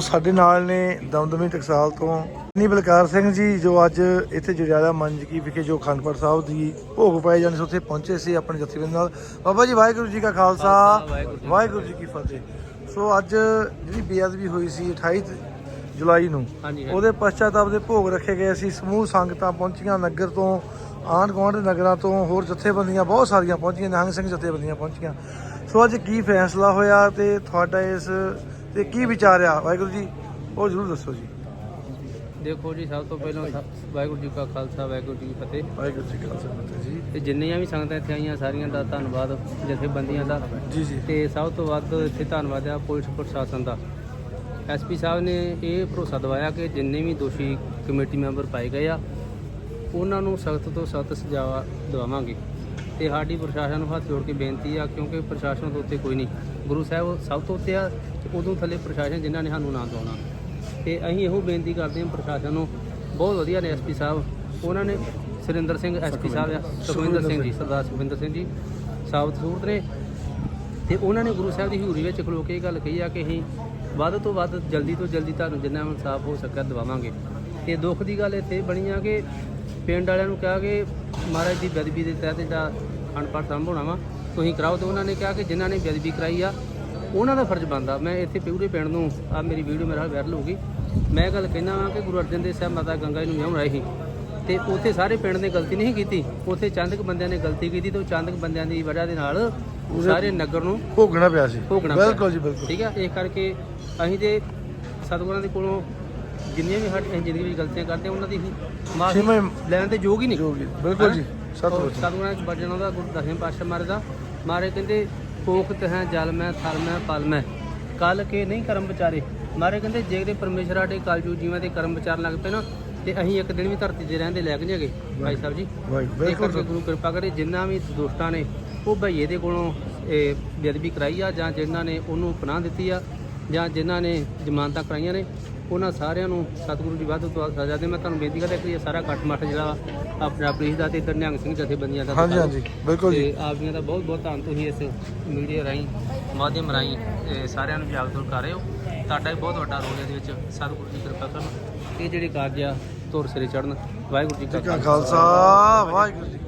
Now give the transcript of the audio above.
ਸਾਡੇ ਨਾਲ ਨੇ ਦਮਦਮੀ ਟਕਸਾਲ ਤੋਂ ਨੀ ਬਲਕਾਰ ਸਿੰਘ ਜੀ ਜੋ ਅੱਜ ਇੱਥੇ ਜੜਿਆਲਾ ਮੰਜਕੀ ਵਿਖੇ ਜੋ ਖੰਡਪੜ ਸਾਹਿਬ ਦੀ ਭੋਗ ਪਾਏ ਜਾਂਦੇ ਸੀ ਉੱਥੇ ਪਹੁੰਚੇ ਸੀ ਆਪਣੇ ਜਥੇਬੰਦੀ ਨਾਲ। ਬਾਬਾ ਜੀ ਵਾਹਿਗੁਰੂ ਜੀ ਕਾ ਖਾਲਸਾ ਵਾਹਿਗੁਰੂ ਜੀ ਕੀ ਫਤਿਹ। ਸੋ ਅੱਜ ਜਿਹੜੀ ਬੇਅਦਬੀ ਹੋਈ ਸੀ 28 ਜੁਲਾਈ ਨੂੰ। ਉਹਦੇ ਪਛਤਾਪ ਦੇ ਭੋਗ ਰੱਖੇ ਗਏ ਸੀ ਸਮੂਹ ਸੰਗਤਾਂ ਪਹੁੰਚੀਆਂ ਨਗਰ ਤੋਂ ਆਂਢ ਗੁਆਂਢ ਦੇ ਨਗਰਾਂ ਤੋਂ ਹੋਰ ਜਥੇਬੰਦੀਆਂ ਬਹੁਤ ਸਾਰੀਆਂ ਪਹੁੰਚੀਆਂ ਨਿਹੰਗ ਸਿੰਘ ਜਥੇਬੰਦੀਆਂ ਪਹੁੰਚੀਆਂ। ਸੋ ਅੱਜ ਕੀ ਫੈਸਲਾ ਹੋਇਆ ਤੇ ਤੁਹਾਡਾ ਇਸ ਤੇ ਕੀ ਵਿਚਾਰ ਆ? ਵਾਹਿਗੁਰੂ ਜੀ ਉਹ ਜ਼ਰੂਰ ਦੱਸੋ ਜੀ। ਦੇਖੋ ਜੀ ਸਭ ਤੋਂ ਪਹਿਲਾਂ ਵਾਹਿਗੁਰੂ ਜੀ ਕਾ ਖਾਲਸਾ ਵਾਹਿਗੁਰੂ ਜੀ ਕੀ ਫਤਿਹ। ਵਾਹਿਗੁਰੂ ਜੀ ਕਾ ਖਾਲਸਾ ਜੀ ਤੇ ਜਿੰਨੀਆਂ ਵੀ ਸੰਗਤਾਂ ਇੱਥੇ ਆਈਆਂ ਸਾਰੀਆਂ ਦਾ ਧੰਨਵਾਦ ਜਥੇਬੰਦੀਆਂ ਦਾ। ਜੀ ਜੀ। ਤੇ ਸਭ ਤੋਂ ਵੱਧ ਇੱਥੇ ਧੰਨਵਾਦ ਆ ਪੁਲਿਸ ਪ੍ਰਸ਼ਾਸਨ ਦਾ। ਐਸਪੀ ਸਾਹਿਬ ਨੇ ਇਹ ਭਰੋਸਾ ਦਿਵਾਇਆ ਕਿ ਜਿੰਨੇ ਵੀ ਦੋਸ਼ੀ ਕਮੇਟੀ ਮੈਂਬਰ ਪਾਏ ਗਏ ਆ ਉਹਨਾਂ ਨੂੰ ਸਖਤ ਤੋਂ ਸਖਤ ਸਜ਼ਾ ਦਿਵਾਵਾਂਗੇ। ਤੇ ਸਾਡੀ ਪ੍ਰਸ਼ਾਸਨ ਨੂੰ ਹੱਥ ਜੋੜ ਕੇ ਬੇਨਤੀ ਆ, ਕਿਉਂਕਿ ਪ੍ਰਸ਼ਾਸਨ ਤੋਂ ਉੱਤੇ ਕੋਈ ਨਹੀਂ। ਗੁਰੂ ਸਾਹਿਬ ਸਭ ਤੋਂ ਉੱਤੇ ਆ, ਤੇ ਉਦੋਂ ਥੱਲੇ ਪ੍ਰਸ਼ਾਸਨ ਜਿਨ੍ਹਾਂ ਨੇ ਸਾਨੂੰ ਨਾ ਦਵਾਉਣਾ ਤੇ ਅਸੀਂ ਇਹੋ ਬੇਨਤੀ ਕਰਦੇ ਹਾਂ ਪ੍ਰਸ਼ਾਸਨ ਨੂੰ, ਬਹੁਤ ਵਧੀਆ ਨੇ ਐਸਪੀ ਸਾਹਿਬ। ਉਹਨਾਂ ਨੇ ਸੁਰਿੰਦਰ ਸਿੰਘ ਐਸਪੀ ਸਾਹਿਬ ਆ, ਸੁਖਵਿੰਦਰ ਸਿੰਘ ਜੀ, ਸਰਦਾਰ ਸੁਖਵਿੰਦਰ ਸਿੰਘ ਜੀ, ਸਾਬਤ ਸੂਰਤ ਨੇ। ਤੇ ਉਹਨਾਂ ਨੇ ਗੁਰੂ ਸਾਹਿਬ ਦੀ ਹਜ਼ੂਰੀ ਵਿੱਚ ਖਲੋ ਕੇ ਇਹ ਗੱਲ ਕਹੀ ਆ ਕਿ ਅਸੀਂ ਵੱਧ ਤੋਂ ਵੱਧ, ਜਲਦੀ ਤੋਂ ਜਲਦੀ ਤੁਹਾਨੂੰ ਜਿੰਨਾ ਇਨਸਾਫ ਹੋ ਸਕਿਆ ਦਿਵਾਵਾਂਗੇ। ਤੇ ਦੁੱਖ ਦੀ ਗੱਲ ਇੱਥੇ ਬਣੀ ਆ ਕਿ ਪਿੰਡ ਵਾਲਿਆਂ ਨੂੰ ਕਿਹਾ ਕਿ ਮਹਾਰਾਜ ਦੀ ਗਦਬੀ ਦੇ ਤਹਿਤ ਜਿਹੜਾ ਅਨਪੜ੍ਹ ਹੋਣਾ ਵਾ ਤੁਸੀਂ ਕਰਾਓ ਤੇ ਉਹਨਾਂ ਨੇ ਕਿਹਾ ਕਿ ਜਿਨ੍ਹਾਂ ਨੇ ਬੇਅਦਬੀ ਕਰਾਈ ਆ ਉਹਨਾਂ ਦਾ ਫਰਜ਼ ਬਣਦਾ। ਮੈਂ ਇੱਥੇ ਪਿਉਰੇ ਪਿੰਡ ਨੂੰ ਆ ਮੇਰੀ ਵੀਡੀਓ ਮੇਰਾ ਵਾਇਰਲ ਹੋ ਗਈ। ਮੈਂ ਇਹ ਗੱਲ ਕਹਿਣਾ ਵਾਂ ਕਿ ਗੁਰੂ ਅਰਜਨ ਦੇਵ ਸਾਹਿਬ ਮਾਤਾ ਗੰਗਾ ਜੀ ਨੂੰ ਵਿਆਹ ਰਹੀ ਸੀ। ਤੇ ਉੱਥੇ ਸਾਰੇ ਪਿੰਡ ਨੇ ਗਲਤੀ ਨਹੀਂ ਕੀਤੀ। ਉੱਥੇ ਚੰਦਕ ਬੰਦਿਆਂ ਨੇ ਗਲਤੀ ਕੀਤੀ ਤੇ ਉਹ ਚੰਦਕ ਬੰਦਿਆਂ ਦੀ ਵਜ੍ਹਾ ਦੇ ਨਾਲ ਸਾਰੇ ਨਗਰ ਨੂੰ ਭੋਗਣਾ ਪਿਆ ਸੀ। ਭੋਗਣਾ। ਬਿਲਕੁਲ ਜੀ ਬਿਲਕੁਲ। ਠੀਕ ਹੈ ਇਸ ਕਰਕੇ ਅਸੀਂ ਤੇ ਸਤਿਗੁਰਾਂ ਦੇ ਕੋਲੋਂ ਜਿੰਨੀਆਂ ਵੀ ਸਾਡੀ ਜ਼ਿੰਦਗੀ ਵਿੱਚ ਗਲਤੀਆਂ ਕਰਦੇ ਹਾਂ, ਉਹਨਾਂ ਦੀ ਮਾਫੀ ਛੇਵੇਂ ਲੈਣ ਦੇ ਯੋਗ ਹੀ ਨਹੀਂ। ਜੋ ਵੀ ਬਿਲਕੁਲ ਜੀ ਸਤਿ ਸਤਿਗੁਰਾਂ ਦੇ ਬਚਨਾਂ ਦਾ ਗੁਰੂ ਦਸਵੇਂ ਪਾਤਸ਼ਾਹ ਮਾਰੇ ਦਾ। ਮਾਰੇ ਕਹਿੰਦੇ ਕੋਖਤ ਹੈ ਜਲ ਮੈਂ ਥਲ ਮੈਂ ਪਲ ਮੈਂ। ਕਲ ਕੇ ਨਹੀਂ ਕਰਮ ਵਿਚਾਰੇ। ਮਾਰੇ ਕਹਿੰਦੇ ਜਿਹੜੇ ਪਰਮੇਸ਼ਰ ਸਾਡੇ ਕਲਯੁਗ ਜੀਵਾਂ ਦੇ ਕਰਮ ਵਿਚਾਰਨ ਲੱਗ ਪਏ ਨਾ ਤੇ ਅਸੀਂ ਇੱਕ ਦਿਨ ਵੀ ਧਰਤੀ ਤੇ ਰਹਿੰਦੇ ਲੈ ਕੇ ਜਾਗੇ। ਭਾਈ ਸਾਹਿਬ ਜੀ ਵਾਹਿਗੁਰੂ ਇਹ ਕਰਕੇ ਬਿਲਕੁਲ ਗੁਰੂ ਕਿਰਪਾ ਕਰੇ ਜਿੰਨਾ ਵੀ ਦੋਸਤਾਂ ਨੇ ਉਹ ਭਈਏ ਦੇ ਕੋਲੋਂ ਇਹ ਬੇਅਦਬੀ ਕਰਾਈ ਆ ਜਾਂ ਜਿਨ੍ਹਾਂ ਨੇ ਉਹਨੂੰ ਪਨਾਹ ਦਿੱਤੀ ਆ ਜਾਂ ਜਿਨ੍ਹਾਂ ਨੇ ਜ਼ਮਾਨਤਾਂ ਕਰਾਈਆਂ ਨੇ ਉਹਨਾਂ ਸਾਰਿਆਂ ਨੂੰ ਸਤਿਗੁਰੂ ਜੀ ਵੱਧ ਤੋਂ ਵੱਧ ਸਜ਼ਾ ਦੇ। ਮੈਂ ਤੁਹਾਨੂੰ ਬੇਨਤੀ ਕਰਦਾ ਕਿ ਇਹ ਸਾਰਾ ਕੱਟ ਮੱਠ ਜਿਹੜਾ ਆਪਣਾ ਪੁਲਿਸ ਦਾ ਤੇ ਨਿਹੰਗ ਸਿੰਘ ਜਥੇਬੰਦੀਆਂ ਦਾ ਹਾਂਜੀ ਹਾਂਜੀ ਬਿਲਕੁਲ ਜੀ। ਆਪ ਜੀਆਂ ਦਾ ਬਹੁਤ ਬਹੁਤ ਧੰਨ ਤੁਸੀਂ ਇਸ ਮੀਡੀਆ ਰਾਹੀਂ ਮਾਧਿਅਮ ਰਾਹੀਂ ਸਾਰਿਆਂ ਨੂੰ ਜਾਗਰੂਕ ਕਰ ਰਹੇ ਹੋ। ਤੁਹਾਡਾ ਵੀ ਬਹੁਤ ਵੱਡਾ ਰੋਲ ਇਹਦੇ ਵਿੱਚ। ਸਤਿਗੁਰੂ ਜੀ ਕਿਰਪਾ ਕਰਨ। ਇਹ ਜਿਹੜੇ ਕਾਰਜ ਆ ਧੁਰ ਸਿਰੇ ਚੜਨ ਵਾਹਿਗੁਰੂ ਜੀ ਜੀ ਕਾ ਖਾਲਸਾ ਵਾਹਿਗੁਰੂ ਜੀ